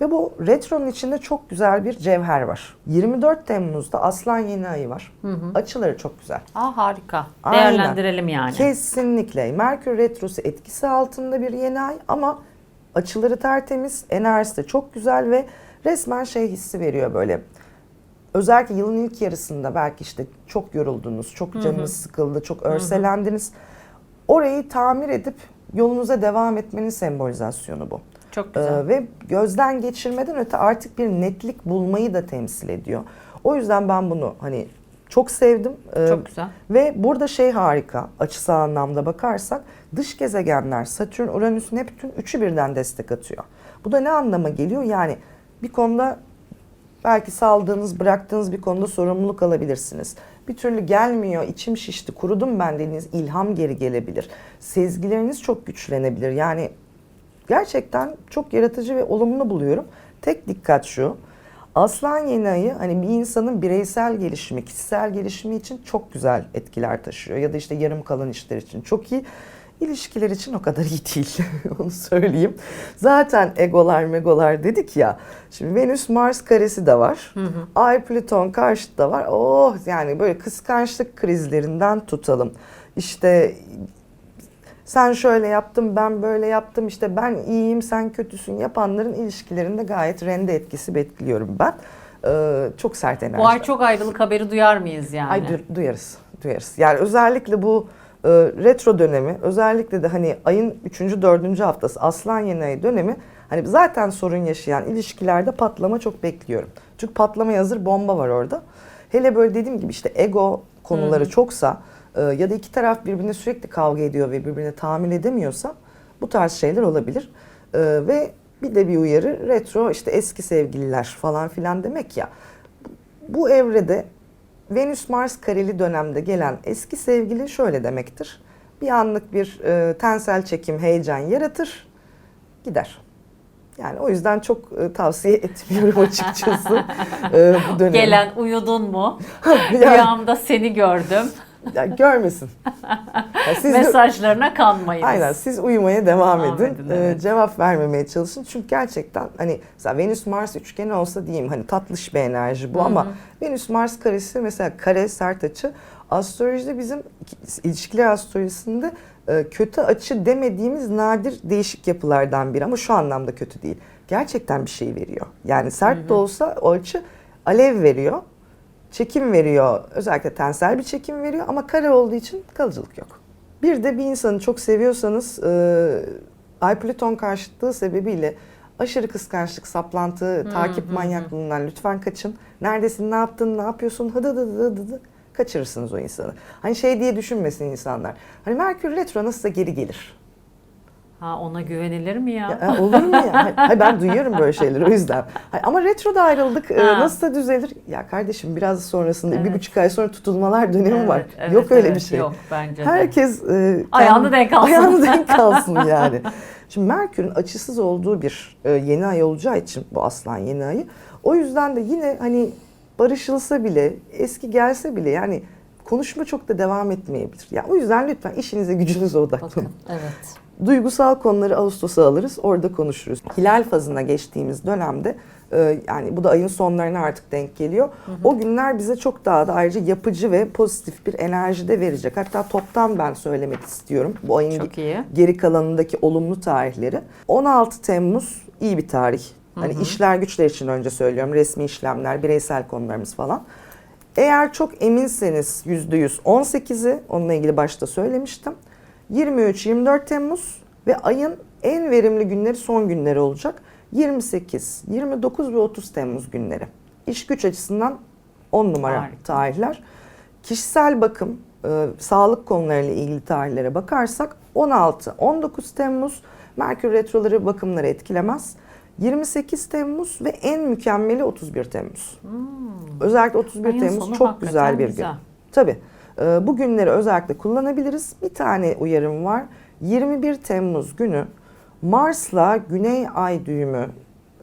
Ve bu retronun içinde çok güzel bir cevher var. 24 Temmuz'da Aslan Yeni Ayı var. Açıları çok güzel. Aa harika. Aynen. Değerlendirelim yani. Kesinlikle. Merkür Retrosu etkisi altında bir yeni ay ama açıları tertemiz, enerjisi de çok güzel ve resmen şey hissi veriyor böyle. Özellikle yılın ilk yarısında belki işte çok yoruldunuz, çok canınız sıkıldı, çok örselendiniz. Orayı tamir edip yolunuza devam etmenin sembolizasyonu bu. Çok güzel. Ee, ve gözden geçirmeden öte artık bir netlik bulmayı da temsil ediyor. O yüzden ben bunu hani çok sevdim. Ee, Çok güzel. Ve burada şey harika açısal anlamda bakarsak dış gezegenler Satürn, Uranüs, Neptün üçü birden destek atıyor. Bu da ne anlama geliyor? Yani bir konuda belki saldığınız, bıraktığınız bir konuda sorumluluk alabilirsiniz. Bir türlü gelmiyor, içim şişti, kurudum ben dediğiniz ilham geri gelebilir. Sezgileriniz çok güçlenebilir. Yani gerçekten çok yaratıcı ve olumlu buluyorum. Tek dikkat şu. Aslan yeni ayı hani bir insanın bireysel gelişimi, kişisel gelişimi için çok güzel etkiler taşıyor. Ya da işte yarım kalan işler için çok iyi. İlişkiler için o kadar iyi değil. Onu söyleyeyim. Zaten egolar megolar dedik ya. Şimdi Venüs Mars karesi de var. Ay Plüton karşıt da var. Oh yani böyle kıskançlık krizlerinden tutalım. İşte sen şöyle yaptın ben böyle yaptım işte ben iyiyim sen kötüsün yapanların ilişkilerinde gayet rende etkisi bekliyorum ben. Ee, çok sert enerji. Bu ay çok ayrılık haberi duyar mıyız yani? Ay du- duyarız, duyarız. Yani özellikle bu e, retro dönemi, özellikle de hani ayın 3. 4. haftası Aslan Yeni Ay dönemi hani zaten sorun yaşayan ilişkilerde patlama çok bekliyorum. Çünkü patlamaya hazır bomba var orada. Hele böyle dediğim gibi işte ego konuları çoksa e, ya da iki taraf birbirine sürekli kavga ediyor ve birbirine tahammül edemiyorsa bu tarz şeyler olabilir. E, ve bir de bir uyarı retro işte eski sevgililer falan filan demek ya. Bu evrede Venüs Mars kareli dönemde gelen eski sevgili şöyle demektir. Bir anlık bir e, tensel çekim, heyecan yaratır, gider. Yani o yüzden çok e, tavsiye etmiyorum açıkçası e, bu dönemi. Gelen uyudun mu? yani, Rüyamda seni gördüm. Ya görmesin. Ya siz Mesajlarına kanmayınız. Aynen siz uyumaya devam, Devam edin. edin, Ee, evet. cevap vermemeye çalışın. Çünkü gerçekten hani mesela Venüs Mars üçgeni olsa diyeyim hani tatlış bir enerji bu ama Venüs Mars karesi mesela kare sert açı astrolojide bizim ilişkiler astrolojisinde e, kötü açı demediğimiz nadir değişik yapılardan biri ama şu anlamda kötü değil. Gerçekten bir şey veriyor. Yani sert de olsa o açı alev veriyor. Çekim veriyor. Özellikle tensel bir çekim veriyor ama kare olduğu için kalıcılık yok. Bir de bir insanı çok seviyorsanız e, Ay Plüton karşıtlığı sebebiyle aşırı kıskançlık, saplantı, takip manyaklığından lütfen kaçın. Neredesin, ne yaptın, ne yapıyorsun, hıdı hıdı hıdı hıdı kaçırırsınız o insanı. Hani şey diye düşünmesin insanlar. Hani Merkür Retro nasılsa geri gelir. Ha ona güvenilir mi ya? Ya, olur mu ya? Hayır, ben duyuyorum böyle şeyleri o yüzden. Hayır, ama retroda ayrıldık. e, Ha. nasıl da düzelir? Ya kardeşim biraz sonrasında bir Evet. buçuk ay sonra tutulmalar dönemi Evet, var. evet, Yok öyle evet. bir şey. Yok bence de. Herkes e, Ayağını denk alsın. Ayağını denk alsın yani. Şimdi Merkür'ün açısız olduğu bir e, yeni ay olacağı için bu aslan yeni ayı. O yüzden de yine hani barışılsa bile, eski gelse bile yani konuşma çok da devam etmeyebilir. Yani o yüzden lütfen işinize gücünüze odaklanın. Bakın evet. Duygusal konuları Ağustos'a alırız, orada konuşuruz. Hilal fazına geçtiğimiz dönemde, e, yani bu da ayın sonlarına artık denk geliyor. O günler bize çok daha da ayrıca yapıcı ve pozitif bir enerji de verecek. Hatta toptan ben söylemek istiyorum bu ayın Çok iyi. geri kalanındaki olumlu tarihleri. 16 Temmuz iyi bir tarih. Hani işler güçler için önce söylüyorum. Resmi işlemler, bireysel konularımız falan. Eğer çok eminseniz %100 18'i onunla ilgili başta söylemiştim. 23-24 Temmuz ve ayın en verimli günleri son günleri olacak. 28, 29 ve 30 Temmuz günleri. İş güç açısından 10 numara Harika. tarihler. Kişisel bakım, e, sağlık konularıyla ilgili tarihlere bakarsak 16, 19 Temmuz Merkür retroları bakımları etkilemez. 28 Temmuz ve en mükemmeli 31 Temmuz. Özellikle 31 Ayın Temmuz çok güzel bir güzel. gün. Tabii. e, Bu günleri özellikle kullanabiliriz. Bir tane uyarım var. 21 Temmuz günü Mars'la Güney Ay düğümü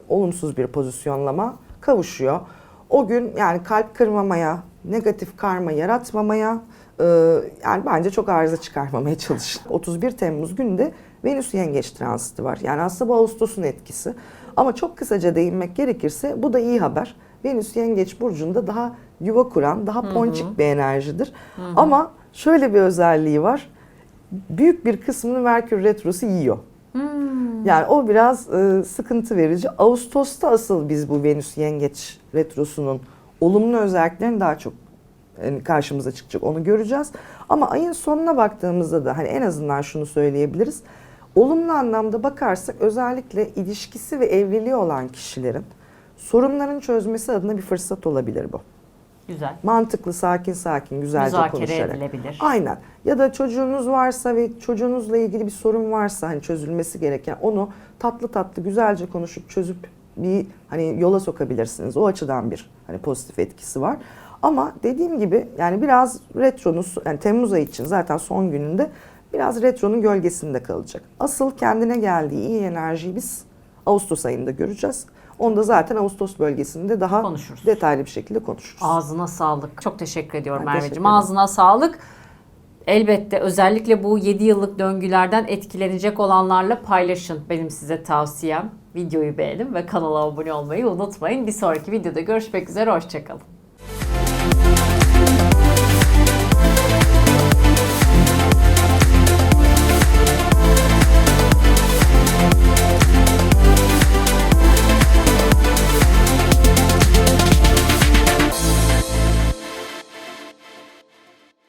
olumsuz bir pozisyonlama kavuşuyor. O gün yani kalp kırmamaya, negatif karma yaratmamaya, e, yani bence çok arıza çıkarmamaya çalışın. 31 Temmuz günü de Venüs Yengeç transiti var. Yani aslında bu Ağustos'un etkisi. Ama çok kısaca değinmek gerekirse bu da iyi haber. Venüs Yengeç burcunda daha yuva kuran, daha ponçik bir enerjidir. Ama şöyle bir özelliği var. Büyük bir kısmını Merkür retrosu yiyor. Yani o biraz e, sıkıntı verici. Ağustos'ta asıl biz bu Venüs Yengeç retrosunun olumlu özelliklerini daha çok yani karşımıza çıkacak. Onu göreceğiz. Ama ayın sonuna baktığımızda da hani en azından şunu söyleyebiliriz. Olumlu anlamda bakarsak özellikle ilişkisi ve evliliği olan kişilerin sorunların çözmesi adına bir fırsat olabilir bu. Güzel. Mantıklı, sakin sakin, güzelce Müzakere konuşarak. edilebilir. Aynen. Ya da çocuğunuz varsa ve çocuğunuzla ilgili bir sorun varsa hani çözülmesi gereken onu tatlı tatlı güzelce konuşup çözüp bir hani yola sokabilirsiniz. O açıdan bir hani pozitif etkisi var. Ama dediğim gibi yani biraz retronun yani Temmuz ayı için zaten son gününde biraz retronun gölgesinde kalacak. Asıl kendine geldiği iyi enerjiyi biz Ağustos ayında göreceğiz. Onu da zaten Ağustos bölgesinde daha Konuşuruz. detaylı bir şekilde konuşuruz. Ağzına sağlık. Çok teşekkür ediyorum Merveciğim. Ağzına sağlık. Elbette özellikle bu 7 yıllık döngülerden etkilenecek olanlarla paylaşın. Benim size tavsiyem. Videoyu beğenin ve kanala abone olmayı unutmayın. Bir sonraki videoda görüşmek üzere. Hoşçakalın.